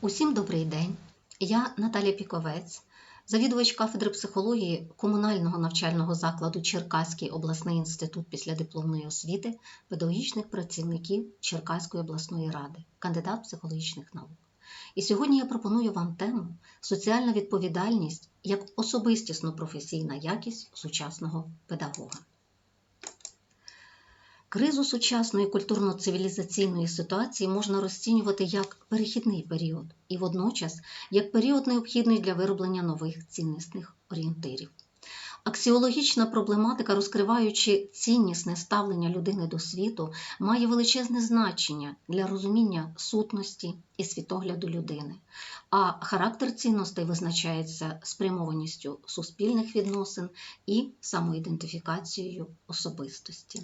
Усім добрий день. Я Наталія Піковець, завідувач кафедри психології комунального навчального закладу Черкаський обласний інститут післядипломної освіти педагогічних працівників Черкаської обласної ради, кандидат психологічних наук. І сьогодні я пропоную вам тему соціальна відповідальність як особистісно професійна якість сучасного педагога. Кризу сучасної культурно-цивілізаційної ситуації можна розцінювати як перехідний період і водночас як період необхідний для вироблення нових ціннісних орієнтирів. Аксіологічна проблематика, розкриваючи ціннісне ставлення людини до світу, має величезне значення для розуміння сутності і світогляду людини, а характер цінностей визначається спрямованістю суспільних відносин і самоідентифікацією особистості.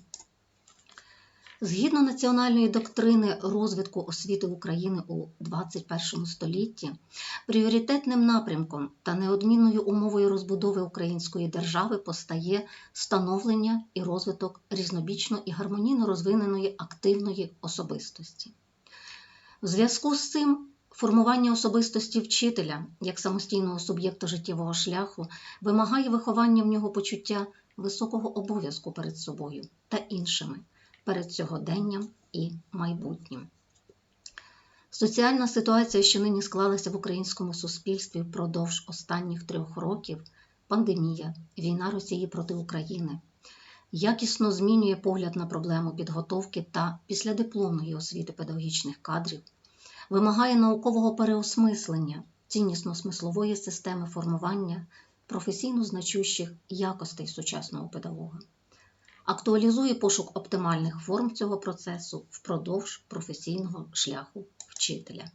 Згідно національної доктрини розвитку освіти України у 21 столітті, пріоритетним напрямком та неодмінною умовою розбудови української держави постає становлення і розвиток різнобічно і гармонійно розвиненої активної особистості. В зв'язку з цим формування особистості вчителя як самостійного суб'єкта життєвого шляху вимагає виховання в нього почуття високого обов'язку перед собою та іншими перед сьогоденням і майбутнім. Соціальна ситуація, що нині склалася в українському суспільстві впродовж останніх трьох років пандемія, війна Росії проти України, якісно змінює погляд на проблему підготовки та післядипломної освіти педагогічних кадрів, вимагає наукового переосмислення ціннісно-смислової системи формування професійно значущих якостей сучасного педагога актуалізує пошук оптимальних форм цього процесу впродовж професійного шляху вчителя.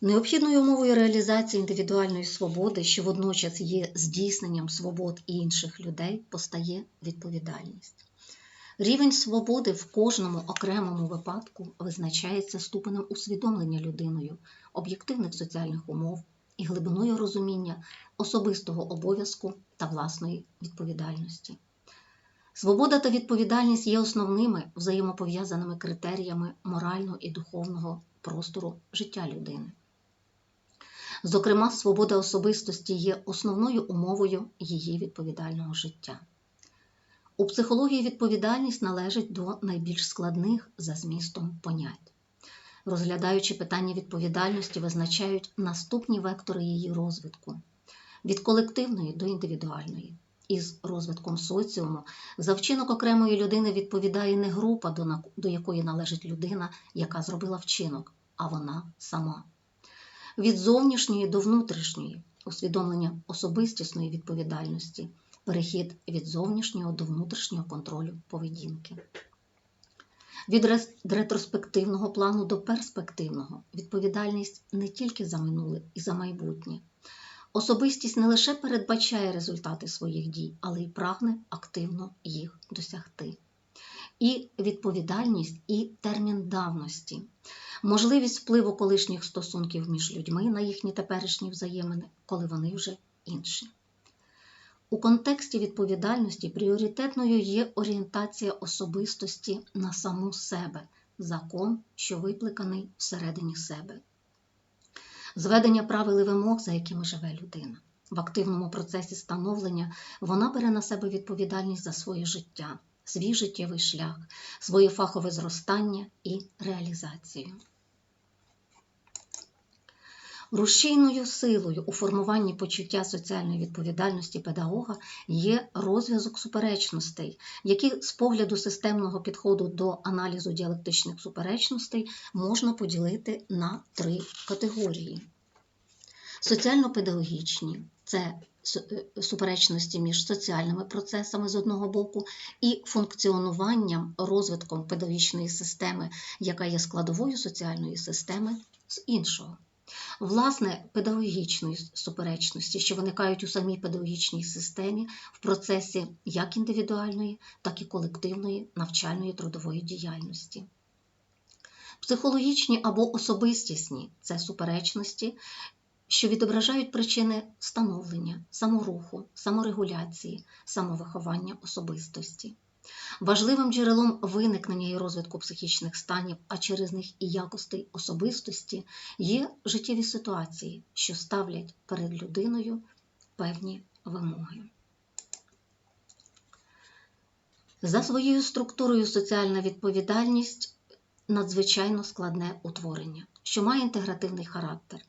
Необхідною умовою реалізації індивідуальної свободи, що водночас є здійсненням свобод інших людей, постає відповідальність. Рівень свободи в кожному окремому випадку визначається ступенем усвідомлення людиною об'єктивних соціальних умов і глибиною розуміння особистого обов'язку та власної відповідальності. Свобода та відповідальність є основними взаємопов'язаними критеріями морального і духовного простору життя людини. Зокрема, свобода особистості є основною умовою її відповідального життя. У психології відповідальність належить до найбільш складних за змістом понять. Розглядаючи питання відповідальності, визначають наступні вектори її розвитку від колективної до індивідуальної із розвитком соціуму, за вчинок окремої людини відповідає не група, до якої належить людина, яка зробила вчинок, а вона сама. Від зовнішньої до внутрішньої усвідомлення особистісної відповідальності, перехід від зовнішнього до внутрішнього контролю поведінки. Від ретроспективного плану до перспективного відповідальність не тільки за минуле і за майбутнє, Особистість не лише передбачає результати своїх дій, але й прагне активно їх досягти. І відповідальність, і термін давності, можливість впливу колишніх стосунків між людьми на їхні теперішні взаємини, коли вони вже інші. У контексті відповідальності пріоритетною є орієнтація особистості на саму себе, закон, що викликаний всередині себе зведення правил і вимог, за якими живе людина. В активному процесі становлення вона бере на себе відповідальність за своє життя, свій життєвий шлях, своє фахове зростання і реалізацію. Рушійною силою у формуванні почуття соціальної відповідальності педагога є розв'язок суперечностей, які з погляду системного підходу до аналізу діалектичних суперечностей можна поділити на три категорії. Соціально-педагогічні це е, суперечності між соціальними процесами з одного боку і функціонуванням розвитком педагогічної системи, яка є складовою соціальної системи з іншого. Власне, педагогічної суперечності, що виникають у самій педагогічній системі в процесі як індивідуальної, так і колективної навчальної трудової діяльності. Психологічні або особистісні це суперечності, що відображають причини становлення, саморуху, саморегуляції, самовиховання особистості. Важливим джерелом виникнення і розвитку психічних станів, а через них і якостей особистості, є життєві ситуації, що ставлять перед людиною певні вимоги. За своєю структурою соціальна відповідальність надзвичайно складне утворення, що має інтегративний характер,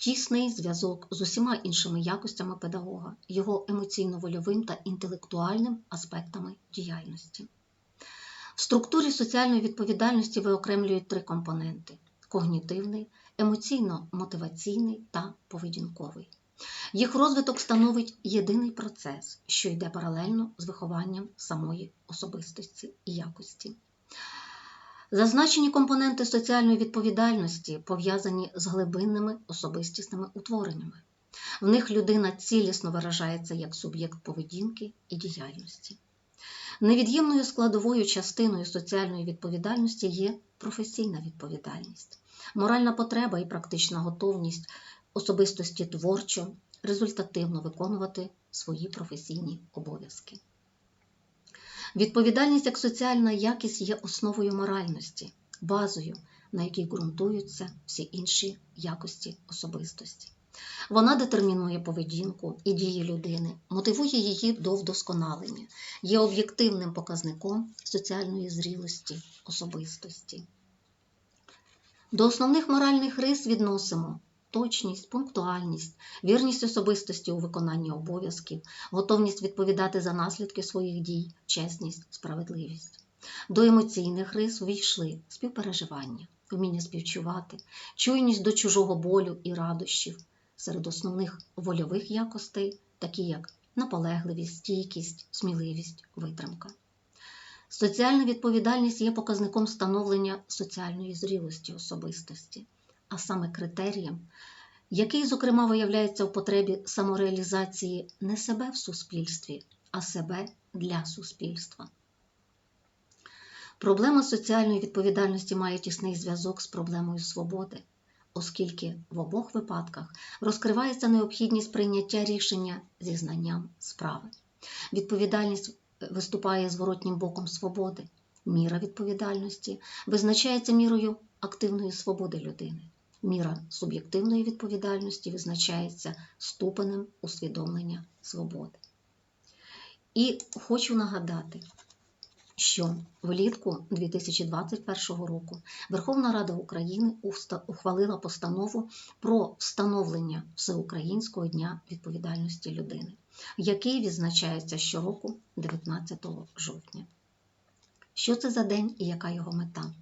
тісний зв'язок з усіма іншими якостями педагога, його емоційно-вольовим та інтелектуальним аспектами діяльності. В структурі соціальної відповідальності виокремлюють три компоненти: когнітивний, емоційно-мотиваційний та поведінковий. Їх розвиток становить єдиний процес, що йде паралельно з вихованням самої особистості і якості. Зазначені компоненти соціальної відповідальності пов'язані з глибинними особистісними утвореннями. В них людина цілісно виражається як суб'єкт поведінки і діяльності. Невід'ємною складовою частиною соціальної відповідальності є професійна відповідальність, моральна потреба і практична готовність особистості творчо, результативно виконувати свої професійні обов'язки. Відповідальність як соціальна якість є основою моральності, базою, на якій ґрунтуються всі інші якості особистості. Вона детермінує поведінку і дії людини, мотивує її до вдосконалення, є об'єктивним показником соціальної зрілості особистості. До основних моральних рис відносимо точність, пунктуальність, вірність особистості у виконанні обов'язків, готовність відповідати за наслідки своїх дій, чесність, справедливість. До емоційних рис увійшли співпереживання, вміння співчувати, чуйність до чужого болю і радощів, серед основних вольових якостей, такі як наполегливість, стійкість, сміливість, витримка. Соціальна відповідальність є показником становлення соціальної зрілості особистості а саме критерієм, який, зокрема, виявляється в потребі самореалізації не себе в суспільстві, а себе для суспільства. Проблема соціальної відповідальності має тісний зв'язок з проблемою свободи, оскільки в обох випадках розкривається необхідність прийняття рішення зі знанням справи. Відповідальність виступає зворотнім боком свободи. Міра відповідальності визначається мірою активної свободи людини. Міра суб'єктивної відповідальності визначається ступенем усвідомлення свободи. І хочу нагадати, що влітку 2021 року Верховна Рада України ухвалила постанову про встановлення Всеукраїнського дня відповідальності людини, який відзначається щороку 19 жовтня. Що це за день і яка його мета?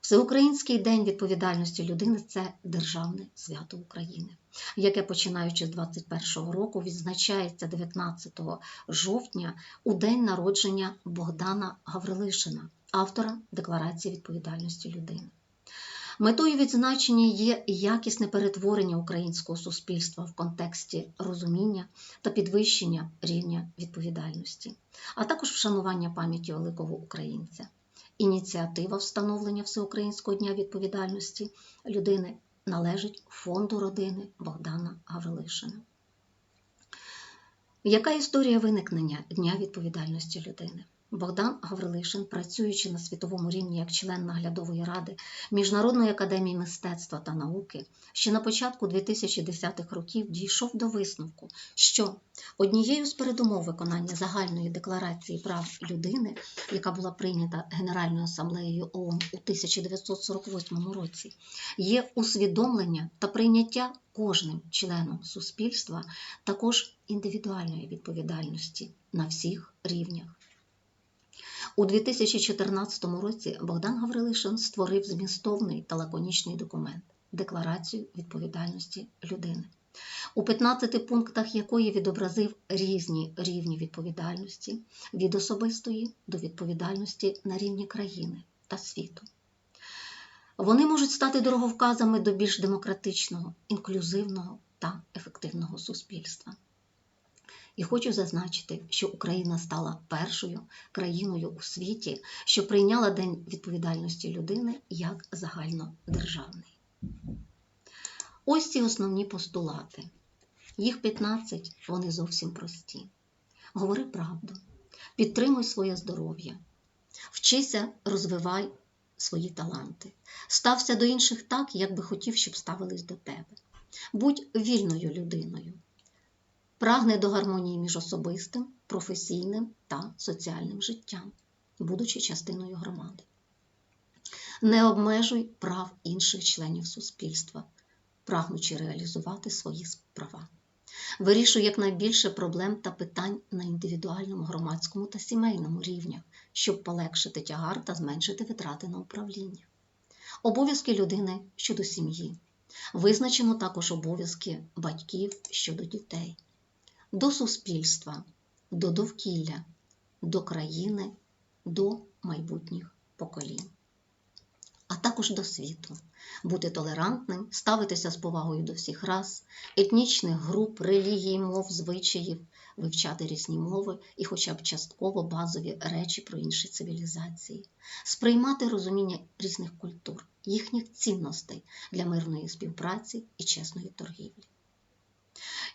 Всеукраїнський день відповідальності людини це державне свято України, яке починаючи з 21 року відзначається 19 жовтня у день народження Богдана Гаврилишина, автора Декларації відповідальності людини. Метою відзначення є якісне перетворення українського суспільства в контексті розуміння та підвищення рівня відповідальності, а також вшанування пам'яті великого українця. Ініціатива встановлення Всеукраїнського дня відповідальності людини належить фонду родини Богдана Гаврилишина. Яка історія виникнення Дня відповідальності людини? Богдан Гаврилишин, працюючи на світовому рівні як член наглядової ради Міжнародної академії мистецтва та науки, ще на початку 2010-х років дійшов до висновку, що однією з передумов виконання загальної декларації прав людини, яка була прийнята Генеральною асамблеєю ООН у 1948 році, є усвідомлення та прийняття кожним членом суспільства також індивідуальної відповідальності на всіх рівнях. У 2014 році Богдан Гаврилишин створив змістовний та лаконічний документ Декларацію відповідальності людини, у 15 пунктах якої відобразив різні рівні відповідальності від особистої до відповідальності на рівні країни та світу. Вони можуть стати дороговказами до більш демократичного, інклюзивного та ефективного суспільства. І хочу зазначити, що Україна стала першою країною у світі, що прийняла День відповідальності людини як загальнодержавний. Ось ці основні постулати. Їх 15, вони зовсім прості. Говори правду, Підтримуй своє здоров'я, вчися, розвивай свої таланти. Стався до інших так, як би хотів, щоб ставились до тебе. Будь вільною людиною. Прагни до гармонії між особистим, професійним та соціальним життям, будучи частиною громади. Не обмежуй прав інших членів суспільства, прагнучи реалізувати свої права. Вирішуй якнайбільше проблем та питань на індивідуальному, громадському та сімейному рівнях, щоб полегшити тягар та зменшити витрати на управління. Обов'язки людини щодо сім'ї. Визначено також обов'язки батьків щодо дітей, до суспільства, до довкілля, до країни, до майбутніх поколінь. А також до світу, бути толерантним, ставитися з повагою до всіх рас, етнічних груп, релігій, мов, звичаїв, вивчати різні мови і хоча б частково базові речі про інші цивілізації, сприймати розуміння різних культур, їхніх цінностей для мирної співпраці і чесної торгівлі.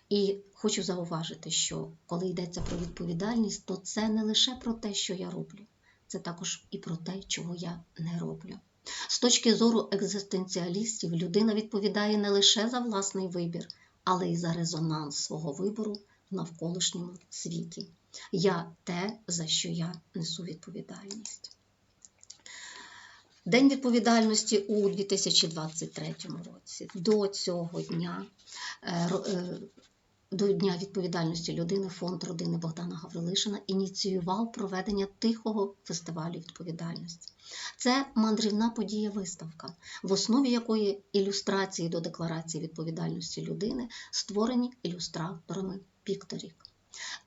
І хочу зауважити, що коли йдеться про відповідальність, то це не лише про те, що я роблю, це також і про те, чого я не роблю. З точки зору екзистенціалістів, людина відповідає не лише за власний вибір, але й за резонанс свого вибору в навколишньому світі. Я те, за що я несу відповідальність. День відповідальності у 2023 році. До цього дня е, е, до Дня відповідальності людини фонд родини Богдана Гаврилишина ініціював проведення тихого фестивалю відповідальності. Це мандрівна подія виставка, в основі якої ілюстрації до декларації відповідальності людини створені ілюстраторами Пікторік.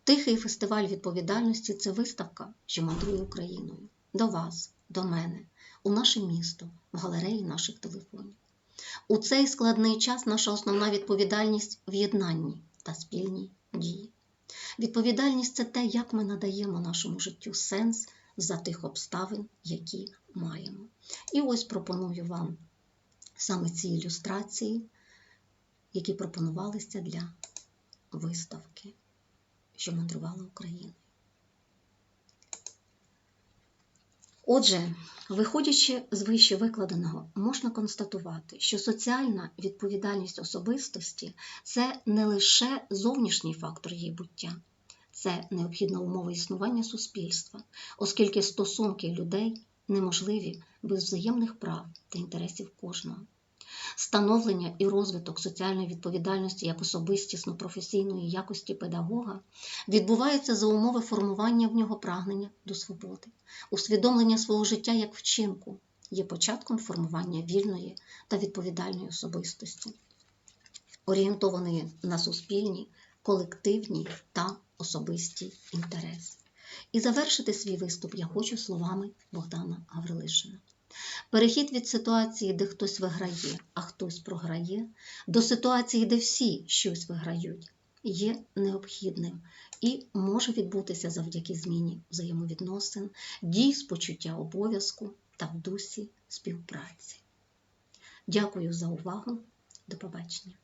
Тихий фестиваль відповідальності це виставка, що мандрує Україною. До вас, до мене, у наше місто, в галереї наших телефонів. У цей складний час наша основна відповідальність в єднанні та спільні дії. Відповідальність це те, як ми надаємо нашому життю сенс за тих обставин, які маємо. І ось пропоную вам саме ці ілюстрації, які пропонувалися для виставки, що мандрувала Україною. Отже, виходячи з вище викладеного, можна констатувати, що соціальна відповідальність особистості це не лише зовнішній фактор її буття, це необхідна умова існування суспільства, оскільки стосунки людей неможливі без взаємних прав та інтересів кожного. Становлення і розвиток соціальної відповідальності як особистісно професійної якості педагога відбувається за умови формування в нього прагнення до свободи, усвідомлення свого життя як вчинку є початком формування вільної та відповідальної особистості, орієнтованої на суспільні, колективні та особисті інтереси. І завершити свій виступ я хочу словами Богдана Гаврилишина. Перехід від ситуації, де хтось виграє, а хтось програє, до ситуації, де всі щось виграють, є необхідним і може відбутися завдяки зміні взаємовідносин, дій з почуття обов'язку та в дусі співпраці. Дякую за увагу. До побачення!